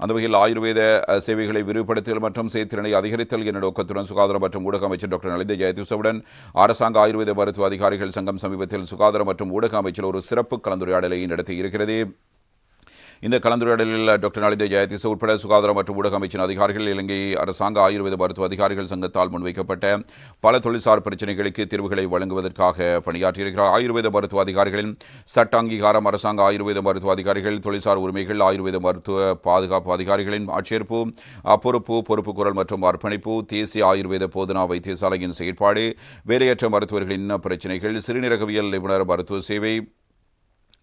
அந்த வகையில் ஆயுர்வேத சேவைகளை விரிவுபடுத்தல் மற்றும் செயற்திறனை அதிகரித்தல் என்ற நோக்கத்துடன் சுகாதாரம் மற்றும் ஊடக அமைச்சர் டாக்டர் நலிந்த ஜெயதிசவுடன் அரசாங்க ஆயுர்வேத மருத்துவ அதிகாரிகள் சங்கம் சமீபத்தில் சுகாதார மற்றும் ஊடக அமைச்சர் ஒரு சிறப்பு கலந்துரையாடலை நடத்தியிருக்கிறது. இந்த கலந்துரையாடலில் டாக்டர் நலிந்த ஜெயதிச உட்பட சுகாதார மற்றும் ஊடக அமைச்சின் அதிகாரிகள் இலங்கை அரசாங்க ஆயுர்வேத மருத்துவ அதிகாரிகள் சங்கத்தால் முன்வைக்கப்பட்ட பல தொழில்சார் பிரச்சினைகளுக்கு தீர்வுகளை வழங்குவதற்காக பணியாற்றியிருக்கிறார். ஆயுர்வேத மருத்துவ அதிகாரிகளின் சட்ட அங்கீகாரம் அரசாங்க ஆயுர்வேத மருத்துவ அதிகாரிகள் தொழில்சார் உரிமைகள் ஆயுர்வேத மருத்துவ பாதுகாப்பு அதிகாரிகளின் ஆட்சேர்ப்பு பொறுப்பு பொறுப்பு குரல் மற்றும் அர்ப்பணிப்பு தேசிய ஆயுர்வேத போதனா வைத்தியசாலையின் செயற்பாடு வேலையற்ற மருத்துவர்களின் பிரச்சினைகள் சிறுநீரகவியல் நிபுணர் மருத்துவ சேவை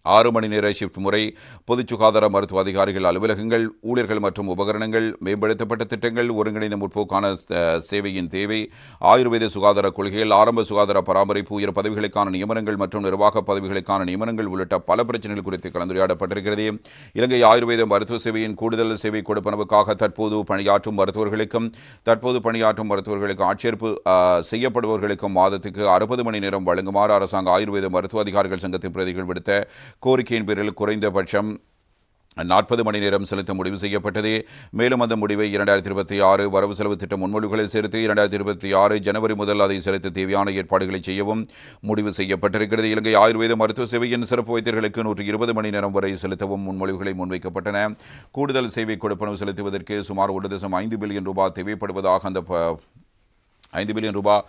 ஆறு மணி நேர ஷிஃப்ட் முறை பொது சுகாதார மருத்துவ அதிகாரிகள் அலுவலகங்கள் ஊழியர்கள் மற்றும் உபகரணங்கள் மேம்படுத்தப்பட்ட திட்டங்கள் ஒருங்கிணைந்த முற்போக்கான சேவையின் தேவை ஆயுர்வேத சுகாதார கொள்கைகள் ஆரம்ப சுகாதார பராமரிப்பு உயர் பதவிகளுக்கான நியமனங்கள் மற்றும் நிர்வாக பதவிகளுக்கான நியமனங்கள் உள்ளிட்ட பல பிரச்சனைகள் குறித்து கலந்துரையாடப்பட்டிருக்கிறது. இலங்கை ஆயுர்வேத மருத்துவ சேவையின் கூடுதல் சேவை கொடுப்பனவுக்காக தற்போது பணியாற்றும் மருத்துவர்களுக்கும் தற்போது பணியாற்றும் மருத்துவர்களுக்கு ஆட்சேர்ப்பு செய்யப்படுபவர்களுக்கும் மாதத்துக்கு அறுபது மணி நேரம் வழங்குமாறு அரசாங்க ஆயுர்வேத மருத்துவ அதிகாரிகள் சங்கத்தின் பிரதிகள் விடுத்த கோரிக்கையின் பேரில் குறைந்தபட்சம் நாற்பது மணி நேரம் செலுத்த முடிவு செய்யப்பட்டது. மேலும் அந்த முடிவை இரண்டாயிரத்தி இருபத்தி ஆறு வரவு செலவு திட்ட முன்மொழிவுகளில் சேர்த்து இரண்டாயிரத்தி இருபத்தி ஆறு ஜனவரி முதல் அதை செலுத்த தேவையான ஏற்பாடுகளை செய்யவும் முடிவு செய்யப்பட்டிருக்கிறது. இலங்கை ஆயுர்வேத மருத்துவ சேவையின் சிறப்பு வைத்தியர்களுக்கு நூற்றி இருபது மணி நேரம் வரை செலுத்தவும் முன்மொழிவுகளை முன்வைக்கப்பட்டன. கூடுதல் சேவை கொடுப்பனவு செலுத்துவதற்கு சுமார் ஒரு தசம் ஐந்து பில்லியன் ரூபாய் தேவைப்படுவதாக அந்த ஐந்து பில்லியன் ரூபாய்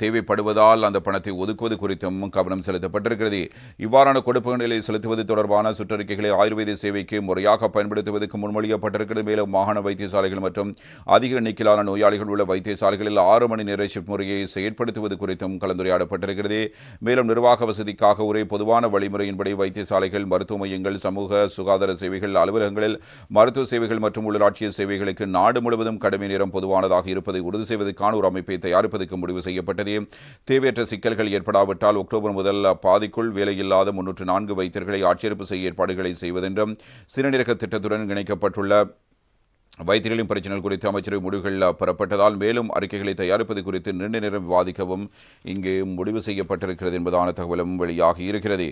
தேவைப்படுவதால் அந்த பணத்தை ஒதுக்குவது குறித்தும் கவனம் செலுத்தப்பட்டிருக்கிறது. இவ்வாறான கொடுப்புகளை செலுத்துவது தொடர்பான சுற்றறிக்கைகளை ஆயுர்வேத சேவைக்கு முறையாக பயன்படுத்துவதற்கு முன்மொழியப்பட்டிருக்கிறது. மேலும் மாகாண வைத்தியசாலைகள் மற்றும் அதிக எண்ணிக்கையிலான நோயாளிகள் உள்ள வைத்தியசாலைகளில் ஆறு மணி நேர ஷிஃப்ட் முறையை செயற்படுத்துவது குறித்தும் கலந்துரையாடப்பட்டிருக்கிறது. மேலும் நிர்வாக வசதிக்காக ஒரே பொதுவான வழிமுறையின்படி வைத்தியசாலைகள் மருத்துவ மையங்கள் சமூக சுகாதார சேவைகள் அலுவலகங்களில் மருத்துவ சேவைகள் மற்றும் உள்ளாட்சிய சேவைகளுக்கு நாடு முழுவதும் கடமை நேரம் பொதுவானதாக இருப்பதை உறுதி செய்வதற்கான ஒரு அமைப்பை தயாரிப்பதற்கு முடிவு செய்யப்பட்டது. தேவையற்ற சிக்கல்கள் ஏற்படாவிட்டால் அக்டோபர் முதல் பாதிக்குள் வேலையில்லாத முன்னூற்று நான்கு வைத்தியர்களை ஆட்சேர்ப்பு செய்ய ஏற்பாடுகளை செய்வதென்றும் சிறுநீரக திட்டத்துடன் இணைக்கப்பட்டுள்ள வைத்தியர்களின் பிரச்சனைகள் குறித்து அமைச்சரவை முடிவுகள் பெறப்பட்டதால் மேலும் அறிக்கைகளை தயாரிப்பது குறித்து நீண்ட நேரம் விவாதிக்கவும் இங்கு முடிவு செய்யப்பட்டிருக்கிறது என்பதான தகவலும் வெளியாகி இருக்கிறது.